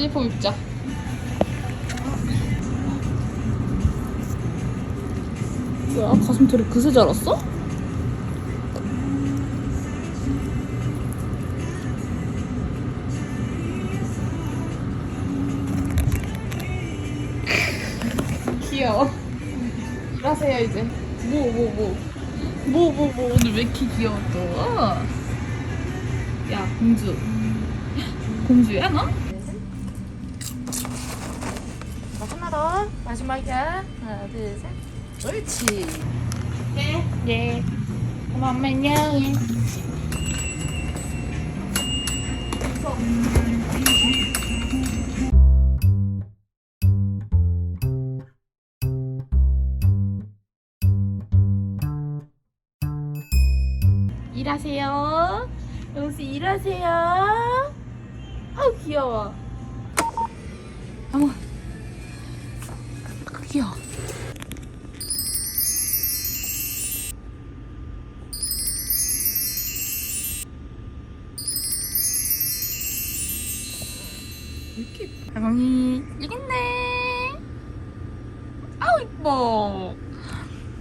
유니폼 입자. 뭐야 가슴 되게 그새 자랐어? 귀여워. 일하세요 이제. 뭐 뭐 뭐. 뭐 뭐 뭐 오늘 왜 이렇게 귀여워 또? 야 공주. 공주야 너? 자, 하나 더 마지막이야. 하나 둘 셋. 옳지. 네. 네. 고마워 안녕. 일하세요. 영수 일하세요. 아우 귀여워. 어머. 예뻐? 할머니 이겠네. 아우 이뻐.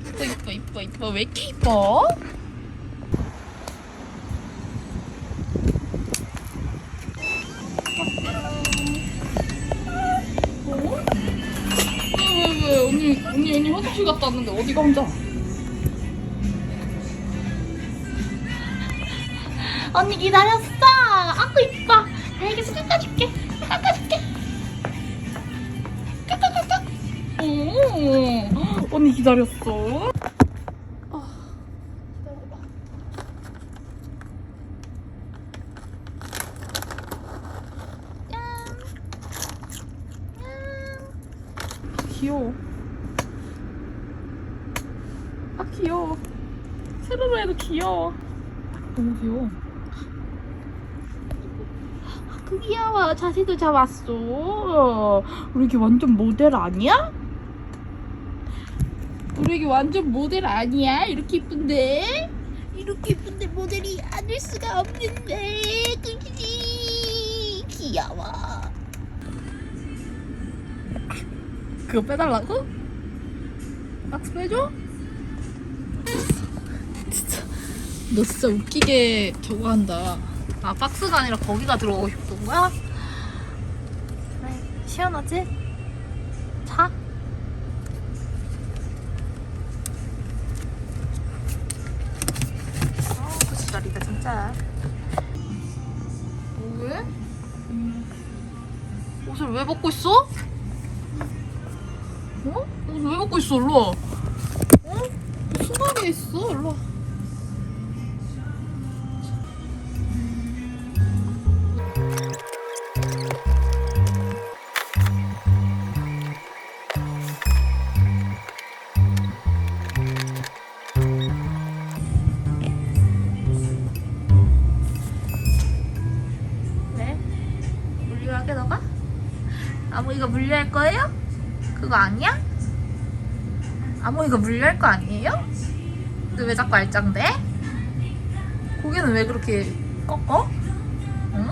이뻐 이뻐 이뻐 이뻐 왜 이렇게 이뻐? 언니, 언니, 언니 화장실 갔다 왔는데 어디가 혼자? 언니 기다렸어. 아구 이뻐. 알겠어, 깎아줄게. 깎아줄게. 깎아깎아. 오, 언니 기다렸어. 아. 귀여워. 아 귀여워. 세로로 해도 귀여워. 너무 귀여워. 아, 그 귀여워. 자세도 잡았어. 우리 이게 완전 모델 아니야? 우리 이게 완전 모델 아니야? 이렇게 이쁜데? 이렇게 이쁜데 모델이 아닐 수가 없는데. 그지? 귀여워. 그거 빼달라고? 박스 빼줘? 너 진짜 웃기게 저거 한다 아 박스가 아니라 거기가 들어가고 싶던 거야? 그래 시원하지? 자 어, 그 지랄이다 진짜 뭐해? 옷을 왜 벗고 있어? 어? 옷을 왜 벗고 있어? 일로 와. 어? 수박에 있어. 일로 와. 아무이가 물류할 거예요? 그거 아니야? 아모이가 물류할 거 아니에요? 근데 왜 자꾸 알짱대? 고개는 왜 그렇게 꺾어? 응?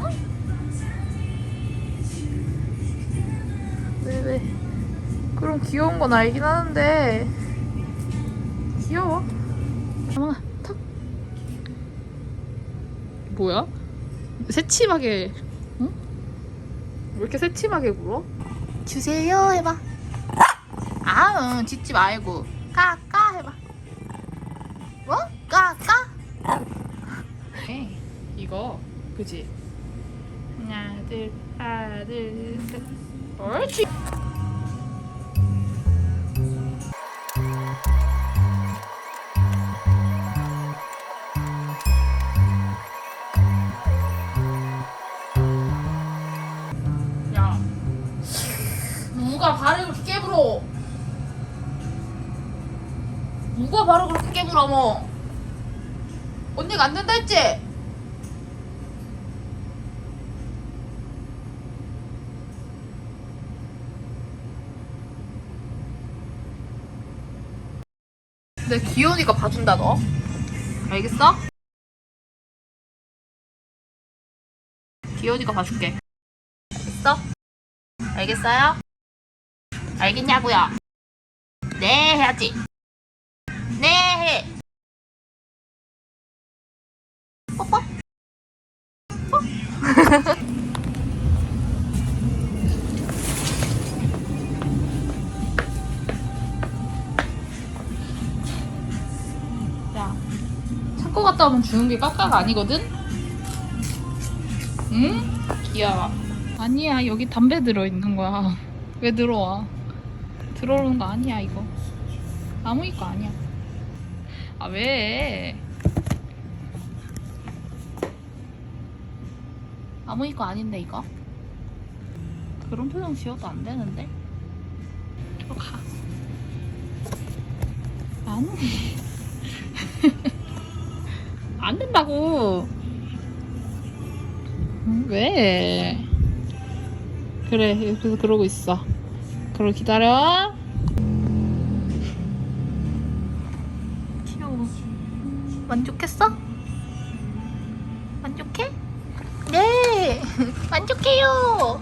왜, 왜? 그럼 귀여운 건 알긴 하는데 귀여워 아마 턱 뭐야? 새침하게 응? 왜 이렇게 새침하게 굴어? 주세요 해봐 아응 짖지 말고 까까 해봐 뭐? 까까? 에이, 이거 그지? 하나 둘 하나 둘셋 옳지 깨물어 뭐 언니가 안 된다 했지? 내 귀여우니까 봐준다 너 알겠어? 귀여우니까 봐줄게 알겠어? 알겠어요? 알겠냐고요? 네 해야지. 네 해. 뽀뽀. 야, 창고 갔다 오면 주는 게 깍깍 아니거든? 응? 귀여워. 아니야, 여기 담배 들어있는 거야. 왜 들어와? 들어오는 거 아니야, 이거. 아무 거 아니야. 아, 왜? 아무 거 아닌데, 이거? 그런 표정 지어도 안 되는데? 들어가. 안 안 된다고. 음, 왜? 그래, 그래서 그러고 있어. 그걸 기다려. 만족했어? 만족해? 네, 만족해요.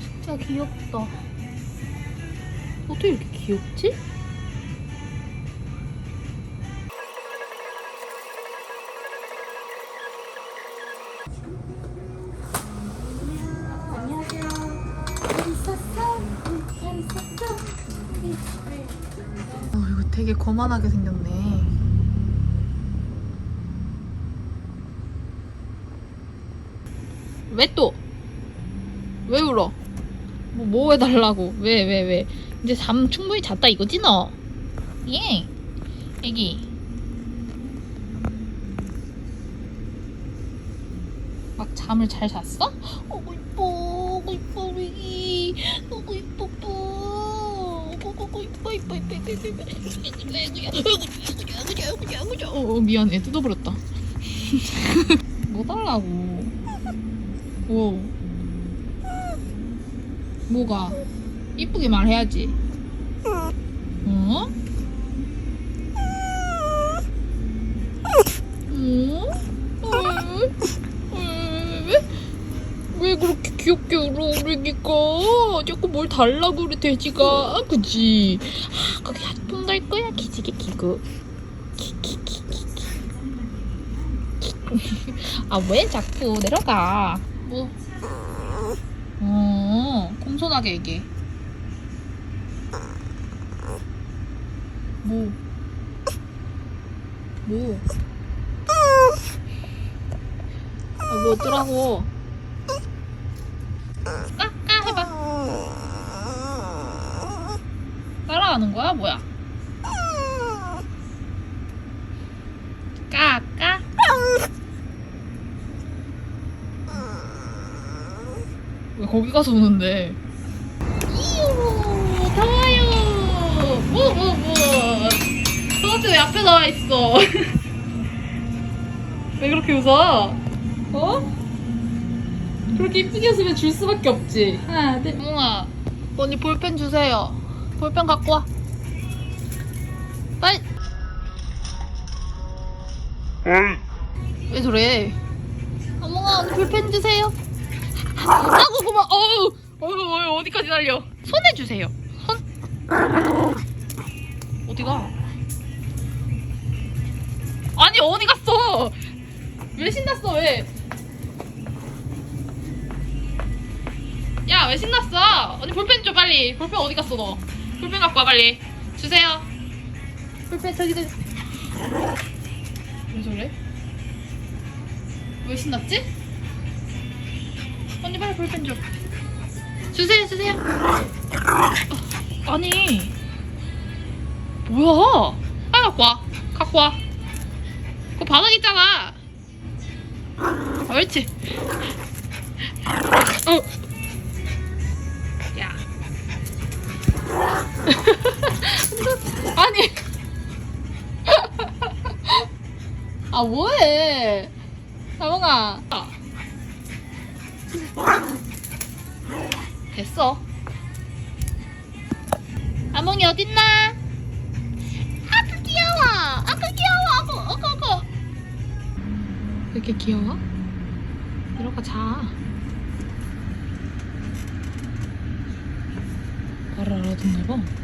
진짜 귀엽다. 어떻게 이렇게 귀엽지? 되게 거만하게 생겼네. 왜 또? 왜 울어? 뭐, 뭐 해달라고? 왜, 왜, 왜? 이제 잠 충분히 잤다 이거지, 너? 예. 애기. 막 잠을 잘 잤어? 어구, 이뻐. 어구, 이뻐, 우리. 어구, 이뻐, 이 뻐. 어구, 이뻐, 이뻐, 이뻐, 이뻐, 미안해. 뜯어버렸다. 뭐 달라고. 뭐. 뭐가? 이쁘게 말해야지. 어? 어? 그렇게 귀엽게 울어 우리 애기가 자꾸 뭘 달라고 그래 돼지가 그지? 아 거기 핫폼 날 거야 기지개 기고 키키키키키 아왜 자꾸 내려가 뭐 어, 공손하게 얘기해. 뭐? 뭐? 아, 뭐 어쩌라고? 까, 까 해봐. 따라하는 거야? 뭐야? 까, 까? 왜 거기 가서 우는데? 이유, 더워요. 뭐, 뭐, 뭐. 도대체 왜 앞에 나와 있어? 왜 그렇게 웃어? 어? 그렇게 이쁘게 웃으면 줄 수밖에 없지. 하나, 둘. 몽아, 언니 볼펜 주세요. 볼펜 갖고 와. 빨리. 왜 저래? 어몽아, 언니 볼펜 주세요. 아고 그만 어우 어우 어우 어디까지 날려 손에 주세요 손 어디가 아니 어디 갔어 왜 신났어 왜 야, 왜 신났어? 언니 볼펜 줘, 빨리. 볼펜 어디 갔어, 너? 볼펜 갖고 와, 빨리. 주세요. 볼펜 저기, 저기. 왜 저래? 왜 신났지? 언니 빨리 볼펜 줘. 주세요, 주세요. 어, 아니. 뭐야? 빨리 갖고 와. 갖고 와. 그거 바닥 있잖아. 아, 옳지. 어. 아니. 아, 뭐해. 사몽아. 아. 됐어. 아몽이 어딨나? 아그 귀여워. 아그 귀여워. 아그 어그 어그. 이렇게 귀여워? 들어가 자. 말을 알아듣나 봐.